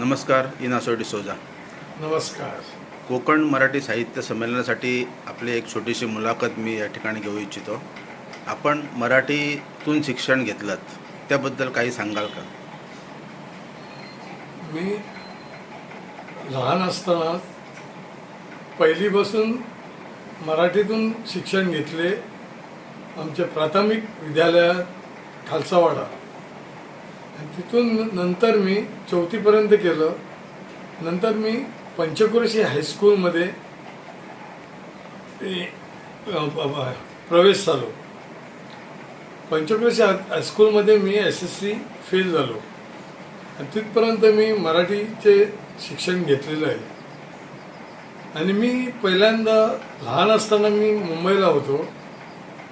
नमस्कार इनासो डिसोजा नमस्कार. कोकण मराठी साहित्य संमेलनासाठी आपली एक छोटीशी मुलाखत मी या ठिकाणी घेऊ इच्छितो. आपण मराठीतून शिक्षण घेतलं त्याबद्दल काही सांगाल का? मी लहान असताना पहिलीपासून मराठीतून शिक्षण घेतले आमच्या प्राथमिक विद्यालयात खालसावाडा. तिथून नंतर मी चौथीपर्यंत केलं. नंतर मी पंचक्रोशी हायस्कूलमध्ये प्रवेश झालो. पंचक्रोशी हाय- हायस्कूलमध्ये मी एस एस सी फेल झालो. आणि तिथपर्यंत मी मराठीचे शिक्षण घेतलेलं आहे. आणि मी पहिल्यांदा लहान असताना मी मुंबईला होतो.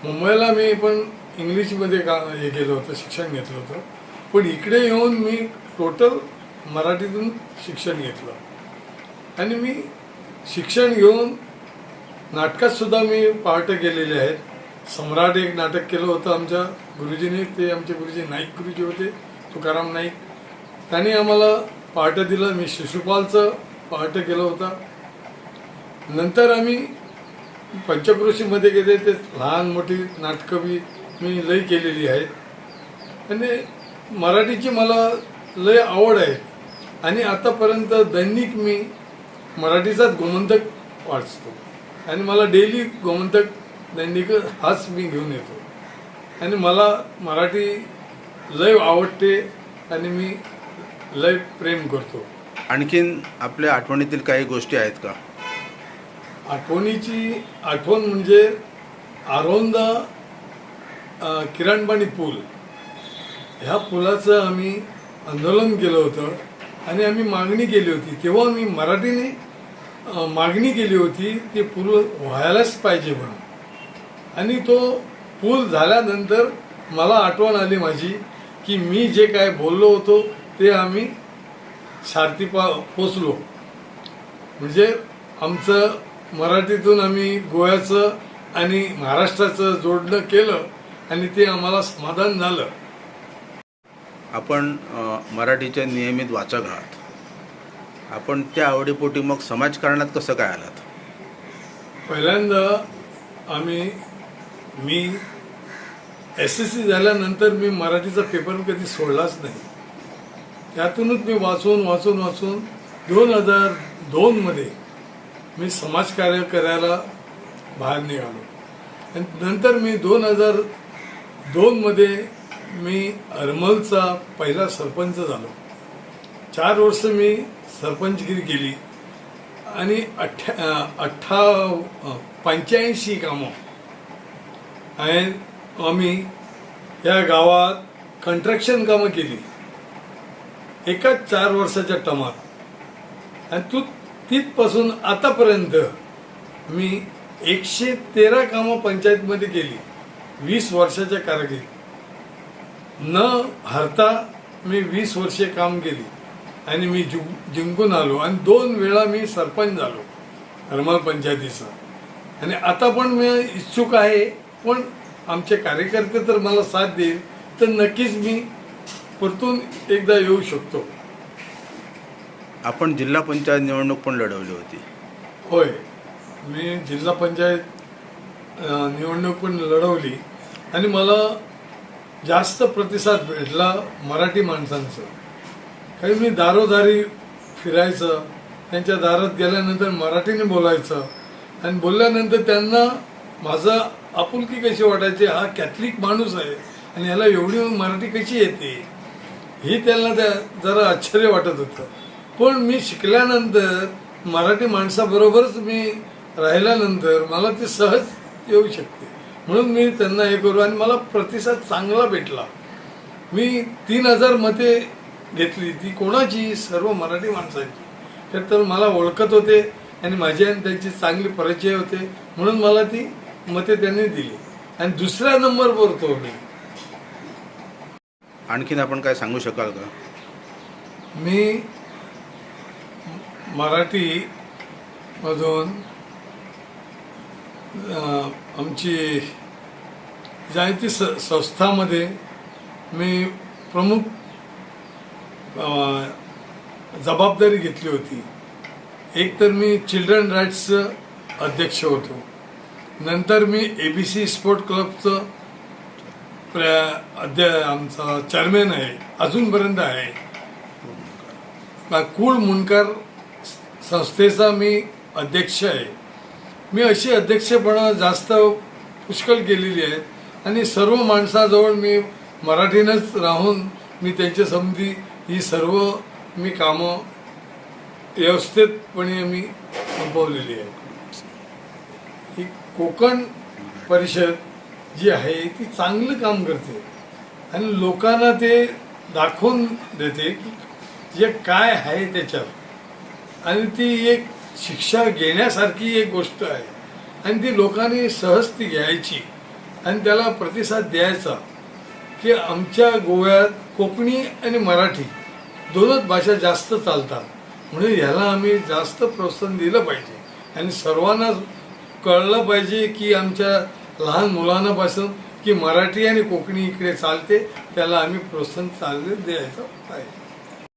मुंबईला मी पण इंग्लिशमध्ये का हे केलं होतं शिक्षण घेतलं होतं. पण इकडे येऊन मी टोटल मराठीतून शिक्षण घेतलं. आणि मी शिक्षण घेऊन नाटकातसुद्धा मी पार्ट केलेले आहेत. सम्राट एक नाटक केलं होतं आमच्या गुरुजीने ते आमचे गुरुजी नाईक गुरुजी होते तुकाराम नाईक. त्यांनी आम्हाला पार्ट दिलं. मी शिशुपालचं पार्ट केलं होतं. नंतर आम्ही पंचक्रोशीमध्ये गेले. ते लहान मोठी नाटकं मी मी लई केलेली आहेत. आणि मराठीची मला लय आवड आहे. आणि आतापर्यंत दैनिक मी मराठीचाच गोमंतक वाचतो. आणि मला डेली गोमंतक दैनिक हाच मी घेऊन येतो. आणि मला मराठी लय आवडते आणि मी लय प्रेम करतो. आणखीन आपल्या आठवणीतील काही गोष्टी आहेत का? आठवणीची आठवण म्हणजे आरोंदा किरणबाणी पूल. ह्या पुलाचं आम्ही आंदोलन केलं होतं आणि आम्ही मागणी केली होती. तेव्हा मी मराठीने मागणी केली होती ते पूल व्हायलाच पाहिजे म्हणून. आणि तो पूल झाल्यानंतर मला आठवण आली माझी की मी जे काय बोललो होतो ते आम्ही सारथी पा पोचलो. म्हणजे आमचं मराठीतून आम्ही गोव्याचं आणि महाराष्ट्राचं जोडणं केलं आणि ते आम्हाला समाधान झालं. आपण मराठीच्या मराठीचे नियमित वाचक आहात. आपण त्या आवडीपोटी मग समाजकारणात कसं काय आलात? पहिल्यांदा आम्ही मी एस एस सी झाल्यानंतर मी मराठीचा पेपर कधी सोडलाच नाही. त्यातूनच मी वाचून वाचून वाचून दोन हजार दोनमध्ये मी समाजकार्य करायला बाहेर निघालो. आणि नंतर मी दोन हजार दोनमध्ये मी अरमलचा पहिला सरपंच झालो. चार वर्ष मी सरपंचगिरी केली. आणि अठ्ठ्या अठ्ठा पंच्याऐंशी कामं आणि आम्ही या गावात कंट्रक्शन कामं केली. एकाच चार वर्षाच्या टमात. आणि तू तिथपासून आतापर्यंत मी एकशे तेरा कामं पंचायतमध्ये केली. वीस वर्षाच्या कारकिर्दीत. न हरता मी वीस वर्षे काम केली आणि मी जिं- जिंकून आलो आणि दोन वेळा मी सरपंच झालो हरमल पंचायतीचा. आणि आता पण मी इच्छुक आहे पण आमचे कार्यकर्ते तर मला साथ देईल तर नक्कीच मी परतून एकदा येऊ शकतो. आपण जिल्हा पंचायत निवडणूक पण लढवली होती. होय. मी जिल्हा पंचायत निवडणूक पण लढवली. आणि मला जास्त प्रतिसाद भेटला मराठी माणसांचं. काही मी दारोदारी फिरायचं त्यांच्या दारात गेल्यानंतर मराठीने बोलायचं आणि बोलल्यानंतर त्यांना माझं आपुलकी कशी वाटायची हा कॅथलिक माणूस आहे आणि याला एवढी मराठी कशी येते? ही त्यांना त्या जरा आश्चर्य वाटत होतं. पण मी शिकल्यानंतर मराठी माणसाबरोबरच मी राहिल्यानंतर मला ते सहज येऊ शकते. म्हणून मी त्यांना हे करू आणि मला प्रतिसाद चांगला भेटला. मी तीन हजार मते घेतली. ती कोणाची? सर्व मराठी माणसाची. तर तर मला ओळखत होते आणि माझे आणि त्यांची चांगली परिचय होते. म्हणून मला ती मते त्यांनी दिली. आणि दुसऱ्या नंबरवर होतो मी. आणखीन आपण काय सांगू शकाल का? मी मराठी मधून आमची जायती स संस्थामध्ये मी प्रमुख जबाबदारी घेतली होती. एक तर मी चिल्ड्रन राईट्सचं अध्यक्ष होतो. नंतर मी ए बी सी स्पोर्ट क्लबचं प्र अध्या आमचा चेअरमॅन आहे. अजूनपर्यंत आहे. कुळ मुनकर संस्थेचा मी अध्यक्ष आहे. मी अशी अध्यक्षपणं जास्त पुष्कळ केलेली आहेत. आणि सर्व माणसाजवळ मी मराठीनंच राहून मी त्यांच्या समधी ही सर्व मी कामं व्यवस्थितपणे मी संपवलेली आहेत. ही कोकण परिषद जी आहे ती चांगलं काम करते. आणि लोकांना ते दाखवून देते की जे काय आहे त्याच्यात. आणि ती एक शिक्षा घेण्यासारखी एक गोष्ट आहे. आणि ती लोकांनी सहज ती घ्यायची. आणि त्याला प्रतिसाद द्यायचा. की आमच्या गोव्यात कोकणी आणि मराठी दोनच भाषा जास्त चालतात. म्हणून ह्याला आम्ही जास्त प्रोत्साहन दिलं पाहिजे. आणि सर्वांना कळलं पाहिजे की आमच्या लहान मुलांपासून की मराठी आणि कोकणी इकडे चालते त्याला आम्ही प्रोत्साहन चालले द्यायचं आहे